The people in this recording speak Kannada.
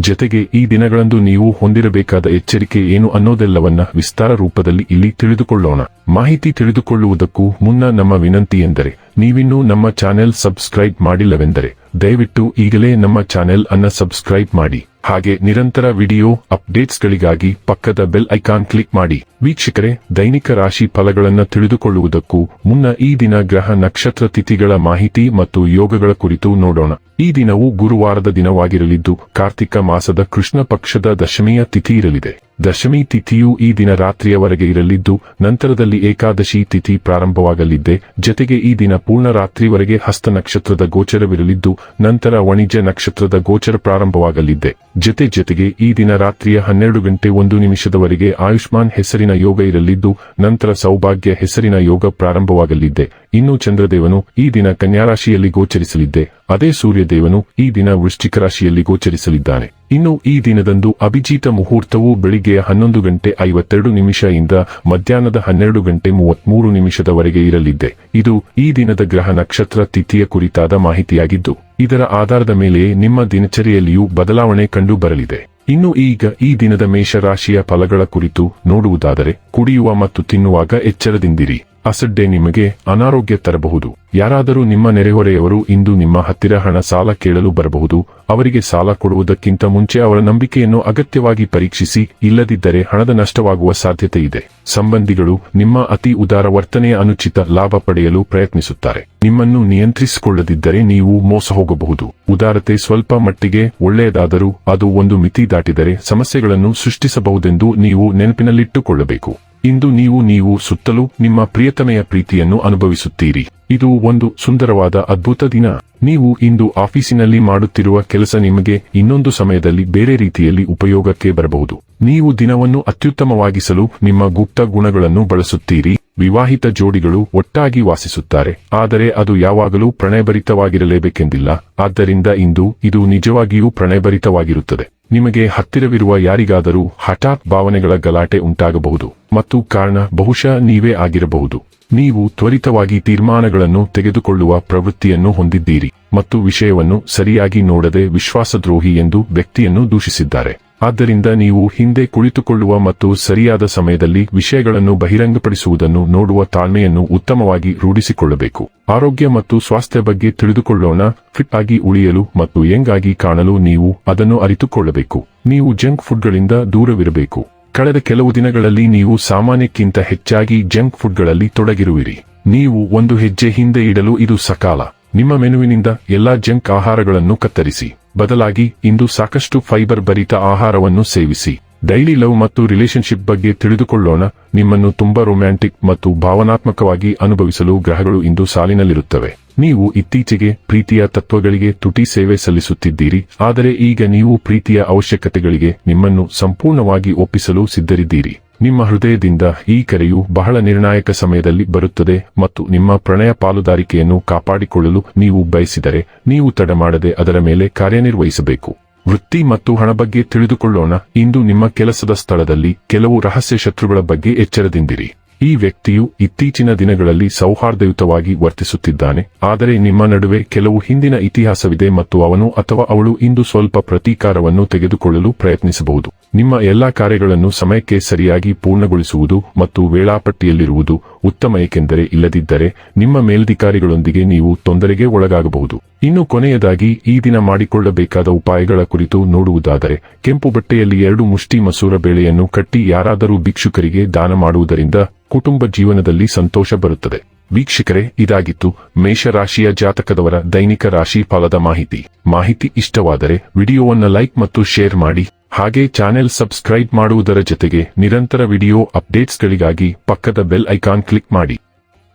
ಜತೆಗೆ ಈ ದಿನಗಳಂದು ನೀವು ಹೊಂದಿರಬೇಕಾದ ಎಚ್ಚರಿಕೆ ಏನು ಅನ್ನೋದೆಲ್ಲವನ್ನ ವಿಸ್ತಾರ ರೂಪದಲ್ಲಿ ಇಲ್ಲಿ ತಿಳಿದುಕೊಳ್ಳೋಣ. ಮಾಹಿತಿ ತಿಳಿದುಕೊಳ್ಳುವುದಕ್ಕೂ ಮುನ್ನ ನಮ್ಮ ವಿನಂತಿ ಎಂದರೆ ನೀವಿನ್ನೂ ನಮ್ಮ ಚಾನೆಲ್ ಸಬ್ಸ್ಕ್ರೈಬ್ ಮಾಡಿಲ್ಲವೆಂದರೆ ದಯವಿಟ್ಟು ಈಗಲೇ ನಮ್ಮ ಚಾನೆಲ್ ಅನ್ನ ಸಬ್ಸ್ಕ್ರೈಬ್ ಮಾಡಿ. ಹಾಗೆ ನಿರಂತರ ವಿಡಿಯೋ ಅಪ್ಡೇಟ್ಸ್ಗಳಿಗಾಗಿ ಪಕ್ಕದ ಬೆಲ್ ಐಕಾನ್ ಕ್ಲಿಕ್ ಮಾಡಿ. ವೀಕ್ಷಕರೇ, ದೈನಿಕ ರಾಶಿ ಫಲಗಳನ್ನು ತಿಳಿದುಕೊಳ್ಳುವುದಕ್ಕೂ ಮುನ್ನ ಈ ದಿನ ಗ್ರಹ ನಕ್ಷತ್ರ ತಿಥಿಗಳ ಮಾಹಿತಿ ಮತ್ತು ಯೋಗಗಳ ಕುರಿತು ನೋಡೋಣ. ಈ ದಿನವು ಗುರುವಾರದ ದಿನವಾಗಿರಲಿದ್ದು, ಕಾರ್ತಿಕ ಮಾಸದ ಕೃಷ್ಣ ಪಕ್ಷದ ದಶಮಿಯ ತಿಥಿ ಇರಲಿದೆ. ದಶಮಿ ತಿಥಿಯು ಈ ದಿನ ರಾತ್ರಿಯವರೆಗೆ ಇರಲಿದ್ದು, ನಂತರದಲ್ಲಿ ಏಕಾದಶಿ ತಿಥಿ ಪ್ರಾರಂಭವಾಗಲಿದ್ದೆ. ಜತೆಗೆ ಈ ದಿನ ಪೂರ್ಣ ರಾತ್ರಿವರೆಗೆ ಹಸ್ತ ನಕ್ಷತ್ರದ ಗೋಚರವಿರಲಿದ್ದು, ನಂತರ ವಾಣಿಜ್ಯ ನಕ್ಷತ್ರದ ಗೋಚರ ಪ್ರಾರಂಭವಾಗಲಿದ್ದೆ. ಜತೆ ಜತೆಗೆ ಈ ದಿನ ರಾತ್ರಿಯ ಹನ್ನೆರಡು ಗಂಟೆ ಒಂದು ನಿಮಿಷದವರೆಗೆ ಆಯುಷ್ಮಾನ್ ಹೆಸರಿನ ಯೋಗ ಇರಲಿದ್ದು, ನಂತರ ಸೌಭಾಗ್ಯ ಹೆಸರಿನ ಯೋಗ ಪ್ರಾರಂಭವಾಗಲಿದ್ದೆ. ಇನ್ನು ಚಂದ್ರದೇವನು ಈ ದಿನ ಕನ್ಯಾರಾಶಿಯಲ್ಲಿ ಗೋಚರಿಸಲಿದ್ದೆ. ಅದೇ ಸೂರ್ಯದೇವನು ಈ ದಿನ ವೃಶ್ಚಿಕ ರಾಶಿಯಲ್ಲಿ ಗೋಚರಿಸಲಿದ್ದಾನೆ. ಇನ್ನು ಈ ದಿನದಂದು ಅಭಿಜಿತ ಮುಹೂರ್ತವು ಬೆಳಿಗ್ಗೆ ಹನ್ನೊಂದು ಗಂಟೆ ಐವತ್ತೆರಡು ನಿಮಿಷ ಇಂದ ಮಧ್ಯಾಹ್ನದ ಹನ್ನೆರಡು ಗಂಟೆ ಮೂವತ್ಮೂರು ನಿಮಿಷದವರೆಗೆ ಇರಲಿದ್ದೆ. ಇದು ಈ ದಿನದ ಗ್ರಹ ನಕ್ಷತ್ರ ತಿಥಿಯ ಕುರಿತಾದ ಮಾಹಿತಿಯಾಗಿದ್ದು, ಇದರ ಆಧಾರದ ಮೇಲೆಯೇ ನಿಮ್ಮ ದಿನಚರಿಯಲ್ಲಿಯೂ ಬದಲಾವಣೆ ಕಂಡು ಬರಲಿದೆ ಇನ್ನು ಈಗ ಈ ದಿನದ ಮೇಷರಾಶಿಯ ಫಲಗಳ ಕುರಿತು ನೋಡುವುದಾದರೆ, ಕುಡಿಯುವ ಮತ್ತು ತಿನ್ನುವಾಗ ಎಚ್ಚರದಿಂದಿರಿ. ಅಸಡ್ಡೆ ನಿಮಗೆ ಅನಾರೋಗ್ಯ ತರಬಹುದು. ಯಾರಾದರೂ ನಿಮ್ಮ ನೆರೆಹೊರೆಯವರು ಇಂದು ನಿಮ್ಮ ಹತ್ತಿರ ಹಣ ಸಾಲ ಕೇಳಲು ಬರಬಹುದು. ಅವರಿಗೆ ಸಾಲ ಕೊಡುವುದಕ್ಕಿಂತ ಮುಂಚೆ ಅವರ ನಂಬಿಕೆಯನ್ನು ಅಗತ್ಯವಾಗಿ ಪರೀಕ್ಷಿಸಿ, ಇಲ್ಲದಿದ್ದರೆ ಹಣದ ನಷ್ಟವಾಗುವ ಸಾಧ್ಯತೆ ಇದೆ. ಸಂಬಂಧಿಗಳು ನಿಮ್ಮ ಅತಿ ಉದಾರ ವರ್ತನೆಯ ಅನುಚಿತ ಲಾಭ ಪಡೆಯಲು ಪ್ರಯತ್ನಿಸುತ್ತಾರೆ. ನಿಮ್ಮನ್ನು ನಿಯಂತ್ರಿಸಿಕೊಳ್ಳದಿದ್ದರೆ ನೀವು ಮೋಸ ಹೋಗಬಹುದು. ಉದಾರತೆ ಸ್ವಲ್ಪ ಮಟ್ಟಿಗೆ ಒಳ್ಳೆಯದಾದರೂ ಅದು ಒಂದು ಮಿತಿ ದಾಟಿದರೆ ಸಮಸ್ಯೆಗಳನ್ನು ಸೃಷ್ಟಿಸಬಹುದೆಂದು ನೀವು ನೆನಪಿನಲ್ಲಿಟ್ಟುಕೊಳ್ಳಬೇಕು. ಇಂದು ನೀವು ನೀವು ಸುತ್ತಲೂ ನಿಮ್ಮ ಪ್ರಿಯತಮೆಯ ಪ್ರೀತಿಯನ್ನು ಅನುಭವಿಸುತ್ತೀರಿ. ಇದು ಒಂದು ಸುಂದರವಾದ ಅದ್ಭುತ ದಿನ. ನೀವು ಇಂದು ಆಫೀಸಿನಲ್ಲಿ ಮಾಡುತ್ತಿರುವ ಕೆಲಸ ನಿಮಗೆ ಇನ್ನೊಂದು ಸಮಯದಲ್ಲಿ ಬೇರೆ ರೀತಿಯಲ್ಲಿ ಉಪಯೋಗಕ್ಕೆ ಬರಬಹುದು. ನೀವು ದಿನವನ್ನು ಅತ್ಯುತ್ತಮವಾಗಿಸಲು ನಿಮ್ಮ ಗುಪ್ತ ಗುಣಗಳನ್ನು ಬಳಸುತ್ತೀರಿ. ವಿವಾಹಿತ ಜೋಡಿಗಳು ಒಟ್ಟಾಗಿ ವಾಸಿಸುತ್ತಾರೆ. ಆದರೆ ಅದು ಯಾವಾಗಲೂ ಪ್ರಣಯಭರಿತವಾಗಿರಲೇಬೇಕೆಂದಿಲ್ಲ. ಆದ್ದರಿಂದ ಇಂದು ಇದು ನಿಜವಾಗಿಯೂ ಪ್ರಣಯಭರಿತವಾಗಿರುತ್ತದೆ. ನಿಮಗೆ ಹತ್ತಿರವಿರುವ ಯಾರಿಗಾದರೂ ಹಠಾತ್ ಭಾವನೆಗಳ ಗಲಾಟೆ ಉಂಟಾಗಬಹುದು. ಮತ್ತು ಕಾರಣ ಬಹುಶಃ ನೀವೇ ಆಗಿರಬಹುದು. ನೀವು ತ್ವರಿತವಾಗಿ ತೀರ್ಮಾನಗಳನ್ನು ತೆಗೆದುಕೊಳ್ಳುವ ಪ್ರವೃತ್ತಿಯನ್ನು ಹೊಂದಿದ್ದೀರಿ. ಮತ್ತು ವಿಷಯವನ್ನು ಸರಿಯಾಗಿ ನೋಡದೆ ವಿಶ್ವಾಸದ್ರೋಹಿ ಎಂದು ವ್ಯಕ್ತಿಯನ್ನು ದೂಷಿಸಿದ್ದಾರೆ. ಆದ್ದರಿಂದ ನೀವು ಹಿಂದೆ ಕುಳಿತುಕೊಳ್ಳುವ ಮತ್ತು ಸರಿಯಾದ ಸಮಯದಲ್ಲಿ ವಿಷಯಗಳನ್ನು ಬಹಿರಂಗಪಡಿಸುವುದನ್ನು ನೋಡುವ ತಾಳ್ಮೆಯನ್ನು ಉತ್ತಮವಾಗಿ ರೂಢಿಸಿಕೊಳ್ಳಬೇಕು. ಆರೋಗ್ಯ ಮತ್ತು ಸ್ವಾಸ್ಥ್ಯ ಬಗ್ಗೆ ತಿಳಿದುಕೊಳ್ಳೋಣ, ಫಿಟ್ ಆಗಿ ಉಳಿಯಲು ಮತ್ತು ಯಂಗಾಗಿ ಕಾಣಲು ನೀವು ಅದನ್ನು ಅರಿತುಕೊಳ್ಳಬೇಕು. ನೀವು ಜಂಕ್ ಫುಡ್ಗಳಿಂದ ದೂರವಿರಬೇಕು. ಕಳೆದ ಕೆಲವು ದಿನಗಳಲ್ಲಿ ನೀವು ಸಾಮಾನ್ಯಕ್ಕಿಂತ ಹೆಚ್ಚಾಗಿ ಜಂಕ್ ಫುಡ್ಗಳಲ್ಲಿ ತೊಡಗಿರುವಿರಿ. ನೀವು ಒಂದು ಹೆಜ್ಜೆ ಹಿಂದೆ ಇಡಲು ಇದು ಸಕಾಲ. ನಿಮ್ಮ ಮೆನುವಿನಿಂದ ಎಲ್ಲಾ ಜಂಕ್ ಆಹಾರಗಳನ್ನು ಕತ್ತರಿಸಿ. ಬದಲಾಗಿ ಇಂದು ಸಾಕಷ್ಟು ಫೈಬರ್ ಭರಿತ ಆಹಾರವನ್ನು ಸೇವಿಸಿ. ಡೈಲಿ ಲವ್ ಮತ್ತು ರಿಲೇಶನ್ಶಿಪ್ ಬಗ್ಗೆ ತಿಳಿದುಕೊಳ್ಳೋಣ. ನಿಮ್ಮನ್ನು ತುಂಬಾ ರೊಮ್ಯಾಂಟಿಕ್ ಮತ್ತು ಭಾವನಾತ್ಮಕವಾಗಿ ಅನುಭವಿಸಲು ಗ್ರಹಗಳು ಇಂದು ಸಾಲಿನಲ್ಲಿರುತ್ತವೆ. ನೀವು ಇತ್ತೀಚೆಗೆ ಪ್ರೀತಿಯ ತತ್ವಗಳಿಗೆ ತುಟಿ ಸೇವೆ ಸಲ್ಲಿಸುತ್ತಿದ್ದೀರಿ. ಆದರೆ ಈಗ ನೀವು ಪ್ರೀತಿಯ ಅವಶ್ಯಕತೆಗಳಿಗೆ ನಿಮ್ಮನ್ನು ಸಂಪೂರ್ಣವಾಗಿ ಒಪ್ಪಿಸಲು ಸಿದ್ಧರಿದ್ದೀರಿ. ನಿಮ್ಮ ಹೃದಯದಿಂದ ಈ ಕರೆಯು ಬಹಳ ನಿರ್ಣಾಯಕ ಸಮಯದಲ್ಲಿ ಬರುತ್ತದೆ ಮತ್ತು ನಿಮ್ಮ ಪ್ರಣಯ ಪಾಲುದಾರಿಕೆಯನ್ನು ಕಾಪಾಡಿಕೊಳ್ಳಲು ನೀವು ಬಯಸಿದರೆ ನೀವು ತಡಮಾಡದೆ ಅದರ ಮೇಲೆ ಕಾರ್ಯನಿರ್ವಹಿಸಬೇಕು. ವೃತ್ತಿ ಮತ್ತು ಹಣ ಬಗ್ಗೆ ತಿಳಿದುಕೊಳ್ಳೋಣ. ಇಂದು ನಿಮ್ಮ ಕೆಲಸದ ಸ್ಥಳದಲ್ಲಿ ಕೆಲವು ರಹಸ್ಯ ಶತ್ರುಗಳ ಬಗ್ಗೆ ಎಚ್ಚರದಿಂದಿರಿ. ಈ ವ್ಯಕ್ತಿಯು ಇತ್ತೀಚಿನ ದಿನಗಳಲ್ಲಿ ಸೌಹಾರ್ದಯುತವಾಗಿ ವರ್ತಿಸುತ್ತಿದ್ದಾನೆ, ಆದರೆ ನಿಮ್ಮ ನಡುವೆ ಕೆಲವು ಹಿಂದಿನ ಇತಿಹಾಸವಿದೆ ಮತ್ತು ಅವನು ಅಥವಾ ಅವಳು ಇಂದು ಸ್ವಲ್ಪ ಪ್ರತೀಕಾರವನ್ನು ತೆಗೆದುಕೊಳ್ಳಲು ಪ್ರಯತ್ನಿಸಬಹುದು. ನಿಮ್ಮ ಎಲ್ಲಾ ಕಾರ್ಯಗಳನ್ನು ಸಮಯಕ್ಕೆ ಸರಿಯಾಗಿ ಪೂರ್ಣಗೊಳಿಸುವುದು ಮತ್ತು ವೇಳಾಪಟ್ಟಿಯಲ್ಲಿರುವುದು ಉತ್ತಮ, ಏಕೆಂದರೆ ಇಲ್ಲದಿದ್ದರೆ ನಿಮ್ಮ ಮೇಲಧಿಕಾರಿಗಳೊಂದಿಗೆ ನೀವು ತೊಂದರೆಗೆ ಒಳಗಾಗಬಹುದು. ಇನ್ನು ಕೊನೆಯದಾಗಿ ಈ ದಿನ ಮಾಡಿಕೊಳ್ಳಬೇಕಾದ ಉಪಾಯಗಳ ಕುರಿತು ನೋಡುವುದಾದರೆ, ಕೆಂಪು ಬಟ್ಟೆಯಲ್ಲಿ ಎರಡು ಮುಷ್ಟಿ ಮಸೂರ ಬೇಳೆಯನ್ನು ಕಟ್ಟಿ ಯಾರಾದರೂ ಭಿಕ್ಷುಕರಿಗೆ ದಾನ ಮಾಡುವುದರಿಂದ ಕುಟುಂಬ ಜೀವನದಲ್ಲಿ ಸಂತೋಷ ಬರುತ್ತದೆ. ವೀಕ್ಷಕರೇ, ಇದಾಗಿತ್ತು ಮೇಷರಾಶಿಯ ಜಾತಕದವರ ದೈನಿಕ ರಾಶಿ ಫಲದ ಮಾಹಿತಿ. ಮಾಹಿತಿ ಇಷ್ಟವಾದರೆ ವಿಡಿಯೋವನ್ನು ಲೈಕ್ ಮತ್ತು ಶೇರ್ ಮಾಡಿ, ಹಾಗೆ ಚಾನೆಲ್ ಸಬ್ಸ್ಕ್ರೈಬ್ ಮಾಡುವುದರ ಜೊತೆಗೆ ನಿರಂತರ ವಿಡಿಯೋ ಅಪ್ಡೇಟ್ಸ್ಗಳಿಗಾಗಿ ಪಕ್ಕದ ಬೆಲ್ ಐಕಾನ್ ಕ್ಲಿಕ್ ಮಾಡಿ.